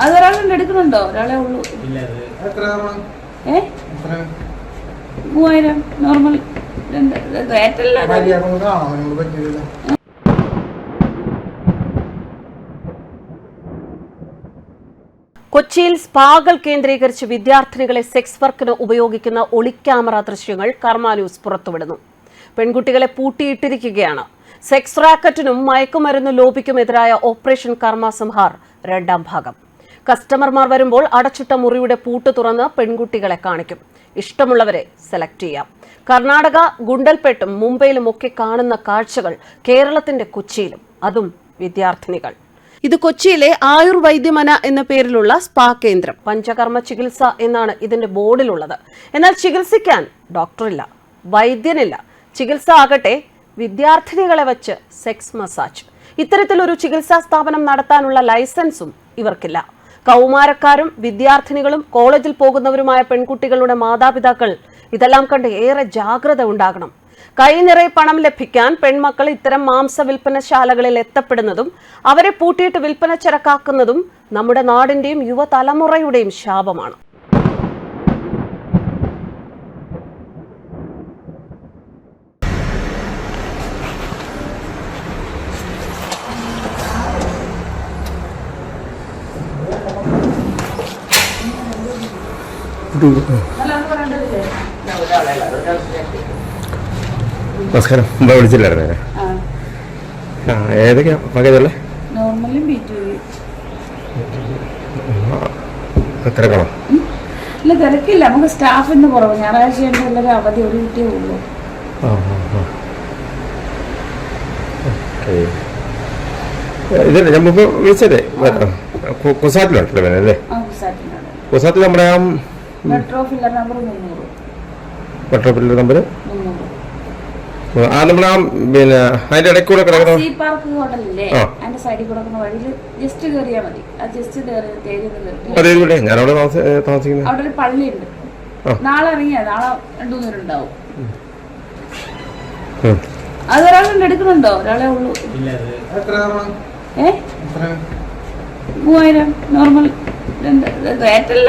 അതൊരാളുണ്ട് എടുക്കുന്നുണ്ടോ? ഒരാളെ ഉള്ളൂ. മൂവായിരം. നോർമൽ. രണ്ട് റേറ്റല്ല കൊച്ചിയിൽ സ്പാകൾ കേന്ദ്രീകരിച്ച് വിദ്യാർത്ഥിനികളെ സെക്സ് വർക്കിന് ഉപയോഗിക്കുന്ന ഒളിക്യാമറ ദൃശ്യങ്ങൾ കർമ്മ ന്യൂസ് പുറത്തുവിടുന്നു. പെൺകുട്ടികളെ പൂട്ടിയിട്ടിരിക്കുകയാണ്. സെക്സ് റാക്കറ്റിനും മയക്കുമരുന്ന് ലോബിക്കുമെതിരായ ഓപ്പറേഷൻ കർമ്മ സംഹാർ രണ്ടാം ഭാഗം. കസ്റ്റമർമാർ വരുമ്പോൾ അടച്ചിട്ട മുറിയുടെ പൂട്ട് തുറന്ന് പെൺകുട്ടികളെ കാണിക്കും. ഇഷ്ടമുള്ളവരെ സെലക്ട് ചെയ്യാം. കർണാടക ഗുണ്ടൽപേട്ടും മുംബൈയിലും ഒക്കെ കാണുന്ന കാഴ്ചകൾ കേരളത്തിന്റെ കൊച്ചിയിലും അതും വിദ്യാർത്ഥിനികൾ. ഇത് കൊച്ചിയിലെ ആയുർവൈദ്യമന എന്ന പേരിലുള്ള സ്പാ കേന്ദ്രം. പഞ്ചകർമ്മ ചികിത്സ എന്നാണ് ഇതിന്റെ ബോർഡിലുള്ളത്. എന്നാൽ ചികിത്സിക്കാൻ ഡോക്ടറില്ല വൈദ്യനില്ല. ചികിത്സ ആകട്ടെ വിദ്യാർത്ഥിനികളെ വച്ച് സെക്സ് മസാജ്. ഇത്തരത്തിലൊരു ചികിത്സാ സ്ഥാപനം നടത്താനുള്ള ലൈസൻസും ഇവർക്കില്ല. കൗമാരക്കാരും വിദ്യാർത്ഥിനികളും കോളേജിൽ പോകുന്നവരുമായ പെൺകുട്ടികളുടെ മാതാപിതാക്കൾ ഇതെല്ലാം കണ്ട് ഏറെ ജാഗ്രത ഉണ്ടാകണം. കൈനിറയെ പണം ലഭിക്കാൻ പെൺമക്കൾ ഇത്തരം മാംസ വിൽപ്പനശാലകളിൽ എത്തപ്പെടുന്നതും അവരെ പൂട്ടിയിട്ട് വിൽപ്പന ചരക്കാക്കുന്നതും നമ്മുടെ നാടിന്റെയും യുവതലമുറയുടെയും ശാപമാണ്. നമസ്കാരം. മുമ്പ് വിളിച്ചില്ലായിരുന്നേ? ആ. ഏതൊക്കെയാ? പകരല്ലേ നോർമലും തിരക്കണോ? ഇല്ല തിരക്കില്ല. നമുക്ക് സ്റ്റാഫിന്ന് കുറവ്. ഞായറാഴ്ച എല്ലാവരും അവധി ഒരു കുട്ടിയേ ഉള്ളൂ. ഇതല്ലേ ഞാൻ മുമ്പ് വിളിച്ചതേ. കുസാറ്റിലുണ്ടല്ലോ വേണേ അല്ലേ? കുസാറ്റിൽ നമ്മുടെ metro pillar number metro pillar number ആ നമ്മൾ ആ പിന്നെ അതിന്റെ ഇടയ്ക്ക് കൂടെ കിടക്കുന്ന സീ പാർക്ക് ഹോട്ടലില്ലേ? ആ. അതിന്റെ സൈഡിൽ കിടക്കുന്ന വഴിയിൽ ജസ്റ്റ് കയറിയാൽ മതി. ആ ജസ്റ്റ് കയറി തേടി കയറി. അതേ കൂടെ ഞാനവിടെ താമസ- ഏ, താമസിക്കുന്നത് അവിടെ ഒരു പള്ളിയുണ്ട്. ആ. നാളെ ഇറങ്ങിയാ നാളെ രണ്ടു മൂന്ന് ഉണ്ടാവും ഉം. അതൊരാളുണ്ട് എടുക്കുന്നുണ്ടോ? ഒരാളെ ഉള്ളൂ. ഏ? മൂവായിരം നോർമൽ. രണ്ട് റേറ്റല്ല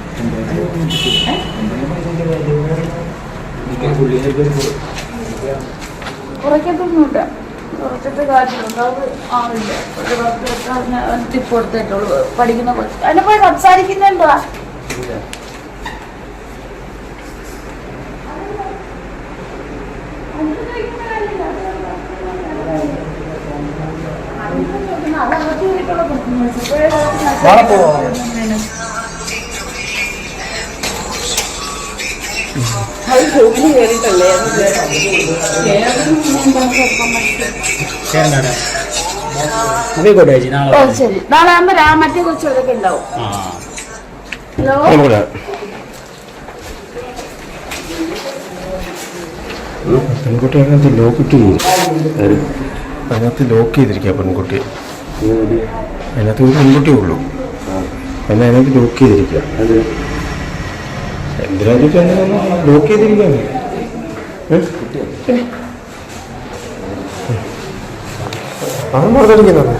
കുറയ്ക്കത്തൊന്നുമില്ല കുറച്ചിട്ട് കാര്യമുണ്ട് അത് ആവില്ല ഒരു പത്ത് എട്ടാറിന് ടിപ്പ് കൊടുത്തിട്ടുള്ളൂ പഠിക്കുന്ന കൊച്ച്. അതിനെ പോയി സംസാരിക്കുന്നുണ്ടോ? അത് ജോലി കയറിയിട്ടല്ലേ പെൺകുട്ടി അതിനകത്ത് ലോക്ക് ഇട്ട് അതിനകത്ത് ലോക്ക് ചെയ്തിരിക്കുക പെൺകുട്ടി. അതിനകത്ത് ഒരു പെൺകുട്ടിയേ ഉള്ളൂ. എന്നെ അതിനകത്ത് ലോക്ക് ചെയ്തിരിക്കുക. എന്തിനാന്ന് ലോക്ക് ചെയ്തിരിക്കുകയാണ് ആണ് പറഞ്ഞിരിക്കുന്നത്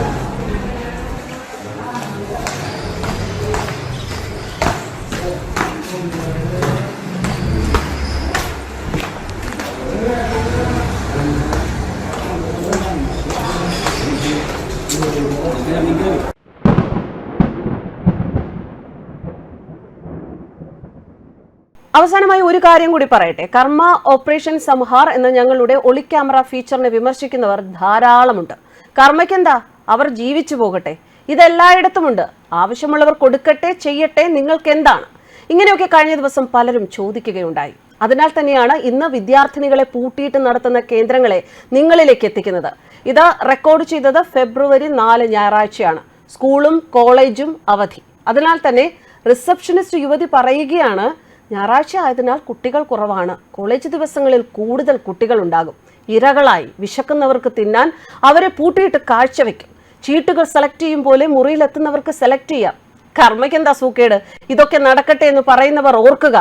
അവസാനമായി ഒരു കാര്യം കൂടി പറയട്ടെ. കർമ്മ ഓപ്പറേഷൻ സംഹാർ എന്ന ഞങ്ങളുടെ ഒളിക്യാമറ ഫീച്ചറിനെ വിമർശിക്കുന്നവർ ധാരാളമുണ്ട്. കർമ്മയ്ക്കെന്താ? അവർ ജീവിച്ചു പോകട്ടെ. ഇതെല്ലായിടത്തുമുണ്ട്. ആവശ്യമുള്ളവർ കൊടുക്കട്ടെ ചെയ്യട്ടെ നിങ്ങൾക്ക് എന്താണ് ഇങ്ങനെയൊക്കെ കഴിഞ്ഞ ദിവസം പലരും ചോദിക്കുകയുണ്ടായി. അതിനാൽ തന്നെയാണ് ഇന്ന് വിദ്യാർത്ഥിനികളെ പൂട്ടിയിട്ട് നടത്തുന്ന കേന്ദ്രങ്ങളെ നിങ്ങളിലേക്ക് എത്തിക്കുന്നത്. ഇത് റെക്കോർഡ് ചെയ്തത് ഫെബ്രുവരി നാല് ഞായറാഴ്ചയാണ്. സ്കൂളും കോളേജും അവധി. അതിനാൽ തന്നെ റിസപ്ഷനിസ്റ്റ് യുവതി പറയുകയാണ് ഞായറാഴ്ച ആയതിനാൽ കുട്ടികൾ കുറവാണ്. കോളേജ് ദിവസങ്ങളിൽ കൂടുതൽ കുട്ടികൾ ഉണ്ടാകും. ഇരകളായി വിശക്കുന്നവർക്ക് തിന്നാൻ അവരെ പൂട്ടിയിട്ട് കാഴ്ചവെക്കും ചീട്ടുകൾ സെലക്ട് ചെയ്യും പോലെ മുറിയിലെത്തുന്നവർക്ക് സെലക്ട് ചെയ്യാം. കർമ്മയ്ക്ക് എന്താ സൂക്കേട്? ഇതൊക്കെ നടക്കട്ടെ എന്ന് പറയുന്നവർ ഓർക്കുക.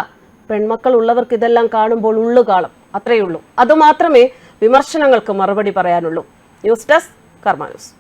പെൺമക്കൾ ഉള്ളവർക്ക് ഇതെല്ലാം കാണുമ്പോൾ ഉള്ളു കാണും അത്രയേ ഉള്ളൂ. അതുമാത്രമേ വിമർശനങ്ങൾക്ക് മറുപടി പറയാനുള്ളൂ. News desk Karma news.